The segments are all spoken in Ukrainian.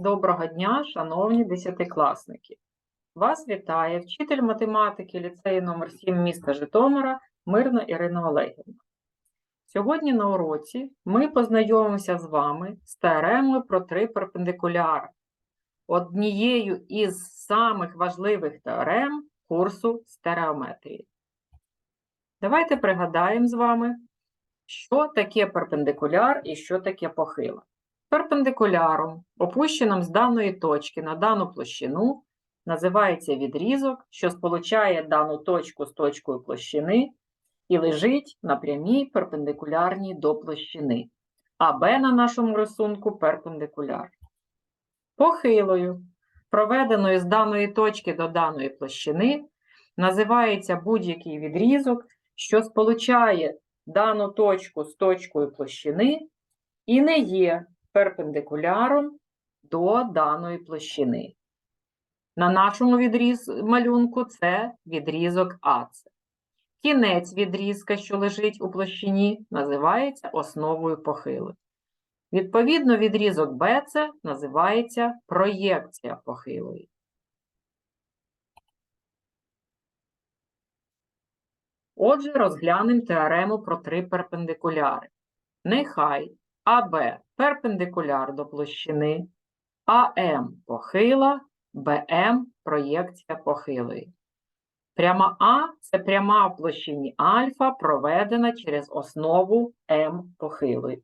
Доброго дня, шановні десятикласники! Вас вітає вчитель математики ліцею номер 7 міста Житомира Мирна Ірина Олегівна. Сьогодні на уроці ми познайомимося з вами з теоремою про три перпендикуляри, однією із самих важливих теорем курсу стереометрії. Давайте пригадаємо з вами, що таке перпендикуляр і що таке похила. Перпендикуляром, опущеним з даної точки на дану площину, називається відрізок, що сполучає дану точку з точкою площини і лежить на прямій перпендикулярній до площини. А Б на нашому рисунку перпендикуляр. Похилою, проведеною з даної точки до даної площини, називається будь-який відрізок, що сполучає дану точку з точкою площини і не є перпендикуляром до даної площини. На нашому відріз... малюнку це відрізок АЦ. Кінець відрізка, що лежить у площині, називається основою похили. Відповідно, відрізок БЦ називається проєкція похилої. Отже, розглянемо теорему про три перпендикуляри. Нехай АБ перпендикуляр до площини, АМ похила, БМ проєкція похилої. Пряма А це пряма в площині альфа, проведена через основу М похилої.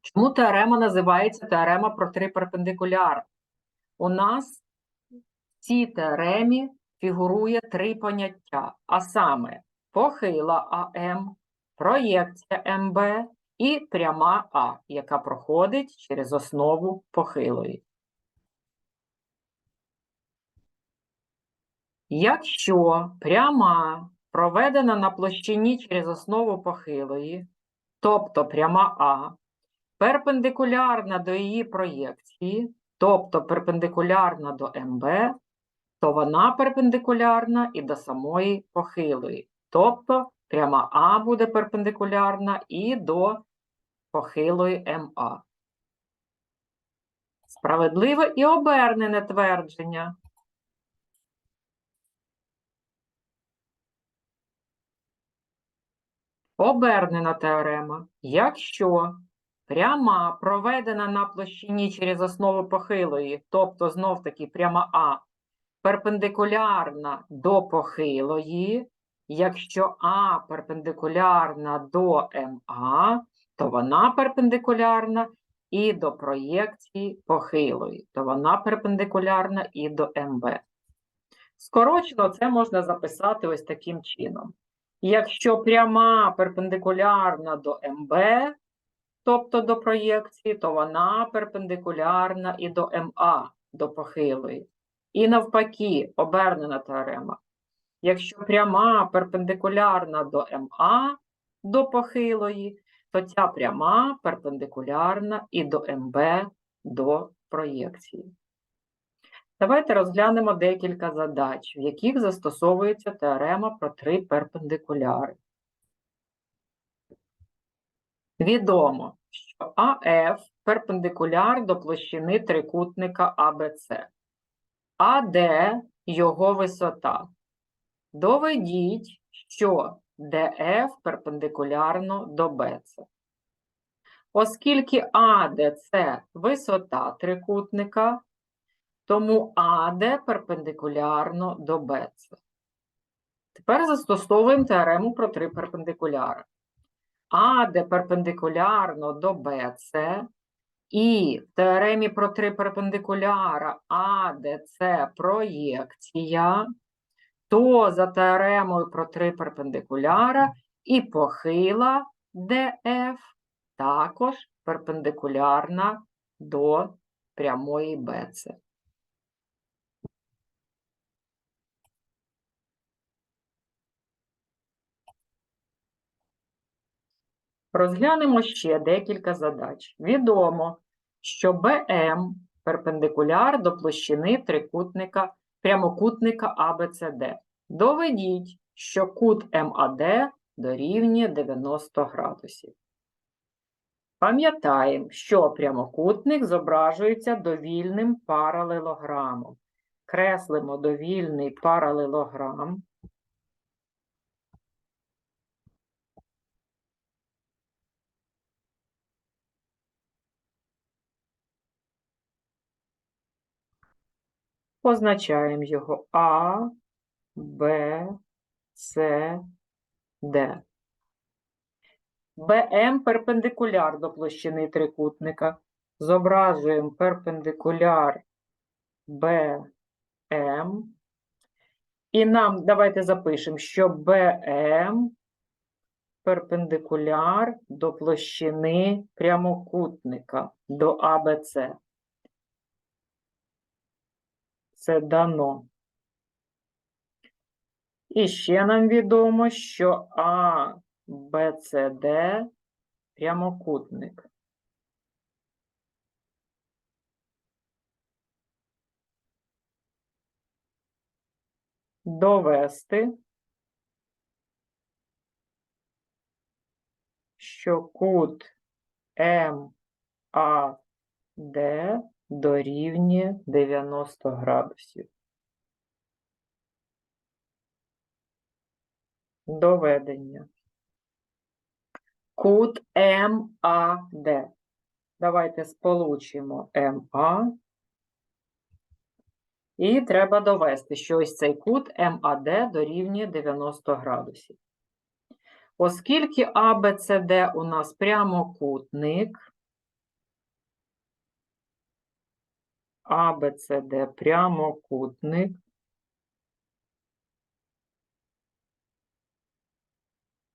Чому теорема називається теорема про три перпендикуляри? У нас в цій теоремі фігурує три поняття, а саме похила АМ, проєкція МБ і пряма А, яка проходить через основу похилої. Якщо пряма проведена на площині через основу похилої, тобто пряма А, перпендикулярна до її проєкції, тобто перпендикулярна до МБ, то вона перпендикулярна і до самої похилої, тобто пряма А буде перпендикулярна і до похилої МА. Справедливе і обернене твердження. Обернена теорема. Якщо пряма проведена на площині через основу похилої, тобто знов-таки пряма А, перпендикулярна до похилої, якщо А перпендикулярна до МА, то вона перпендикулярна і до проєкції похилої, то вона перпендикулярна і до МБ. Скорочено це можна записати ось таким чином. Якщо пряма перпендикулярна до МБ, тобто до проєкції, то вона перпендикулярна і до МА, до похилої. І навпаки, обернена теорема. Якщо пряма перпендикулярна до МА, до похилої, то ця пряма перпендикулярна і до МБ до проєкції. Давайте розглянемо декілька задач, в яких застосовується теорема про три перпендикуляри. Відомо, що АФ перпендикуляр до площини трикутника АБЦ, АД його висота. Доведіть, що ДФ перпендикулярно до БЦ. Оскільки АД це висота трикутника, тому АД перпендикулярно до БЦ. Тепер застосовуємо теорему про три перпендикуляри. АД перпендикулярно до БЦ, і в теоремі про три перпендикуляра АД це проєкція, то за теоремою про три перпендикуляра і похила ДФ також перпендикулярна до прямої БЦ. Розглянемо ще декілька задач. Відомо, що БМ перпендикуляр до площини трикутника прямокутника АБЦД. Доведіть, що кут МАД дорівнює 90 градусів. Пам'ятаємо, що прямокутник зображується довільним паралелограмом. Креслимо довільний паралелограм. Позначаємо його А, Б, С, Д. БМ перпендикуляр до площини трикутника. Зображуємо перпендикуляр БМ. І нам давайте запишемо, що БМ перпендикуляр до площини прямокутника до АБЦ. Це дано. І ще нам відомо, що А, Б, С, Д прямокутник. Довести, що кут МАД дорівнює 90 градусів. Доведення. Кут МАД. Давайте сполучимо МА. І треба довести, що ось цей кут МАД дорівнює 90 градусів. Оскільки АБЦД у нас прямокутник, АБЦД прямокутник,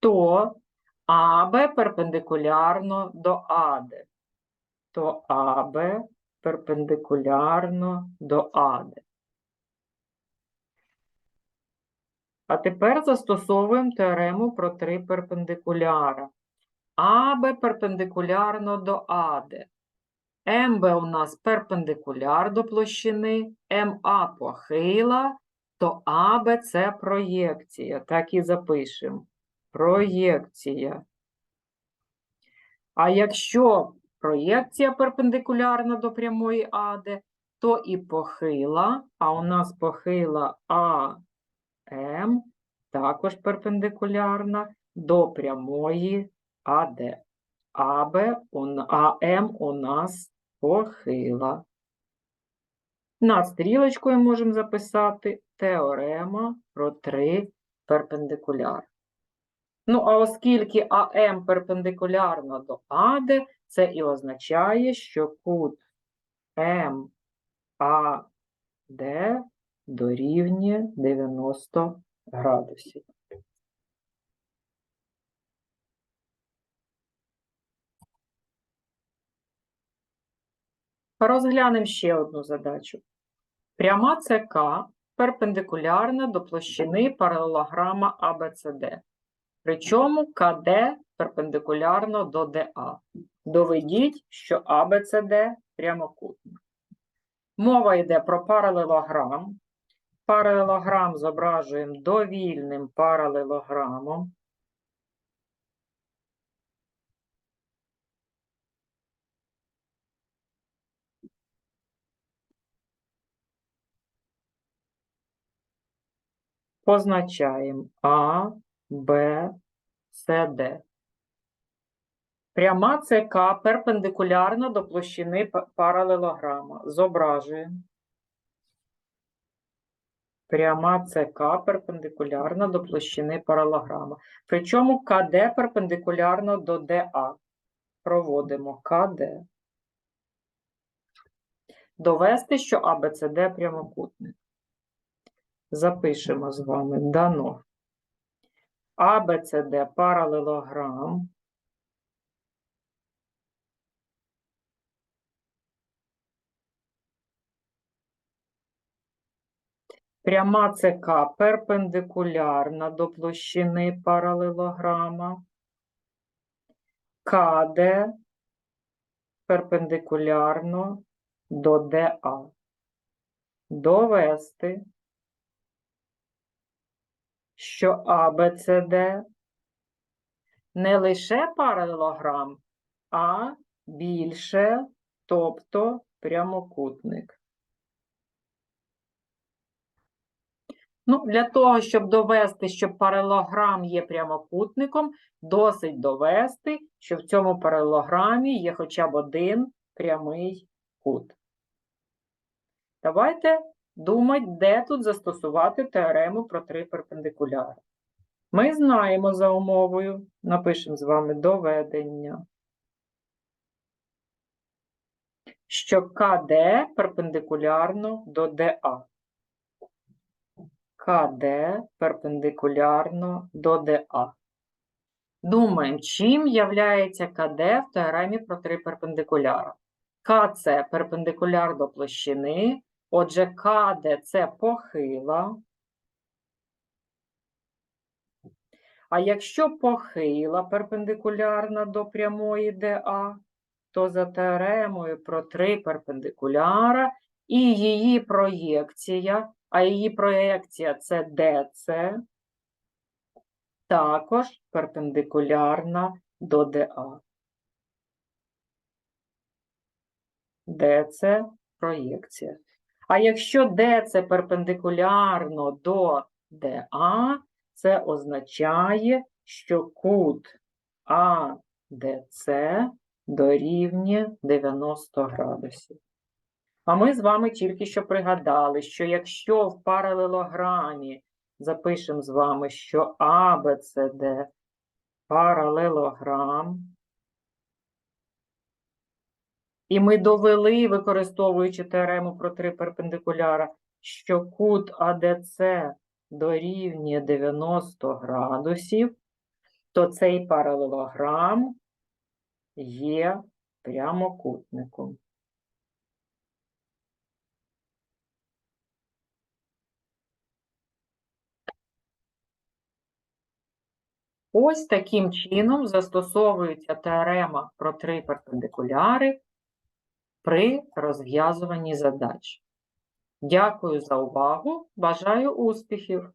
то АБ перпендикулярно до АД, то АБ перпендикулярно до АД. А тепер застосовуємо теорему про три перпендикуляра. АБ перпендикулярно до АД. МБ у нас перпендикуляр до площини, МА похила, то АБ це проєкція. Так і запишемо. Проєкція. А якщо проєкція перпендикулярна до прямої АД, то і похила, а у нас похила АМ також перпендикулярна до прямої АД. АБ, АМ у нас похила. Над стрілочкою можемо записати теорема про три перпендикуляри. Ну, а оскільки АМ перпендикулярно до АД, це і означає, що кут МАД дорівнює 90 градусів. Розглянемо ще одну задачу. Пряма ЦК перпендикулярна до площини паралелограма ABCD. Причому КД перпендикулярно до ДА. Доведіть, що ABCD прямокутник. Мова йде про паралелограм. Паралелограм зображуємо довільним паралелограмом. Позначаємо А, Б, С, Д. Пряма ЦК перпендикулярна до площини паралелограма. Зображуємо. Пряма ЦК перпендикулярна до площини паралелограма. Причому КД перпендикулярно до ДА. Проводимо КД. Довести, що АБЦД прямокутник. Запишемо з вами дано. АБЦД паралелограм. Пряма ЦК перпендикулярна до площини паралелограма. КД перпендикулярно до ДА. Довести, що АБЦД не лише паралелограм, А більше, тобто прямокутник. Ну, для того, щоб довести, що паралелограм є прямокутником, досить довести, що в цьому паралелограмі є хоча б один прямий кут. Давайте думати, де тут застосувати теорему про три перпендикуляри. Ми знаємо за умовою, напишемо з вами доведення, що КД перпендикулярно до ДА. КД перпендикулярно до ДА. Думаємо, чим являється КД в теоремі про три перпендикуляра. КЦ перпендикуляр до площини, отже, КД це похила. А якщо похила перпендикулярна до прямої ДА, то за теоремою про три перпендикуляра і її проєкція, а її проєкція це ДЦ, також перпендикулярна до ДА. ДЦ проєкція. А якщо ДЦ перпендикулярно до ДА, це означає, що кут АДЦ дорівнює 90 градусів. А ми з вами тільки що пригадали, що якщо в паралелограмі запишемо з вами, що ABCD паралелограм, і ми довели, використовуючи теорему про три перпендикуляра, що кут АДЦ дорівнює 90 градусів, то цей паралелограм є прямокутником. Ось таким чином застосовується теорема про три перпендикуляри при розв'язуванні задач. Дякую за увагу, бажаю успіхів!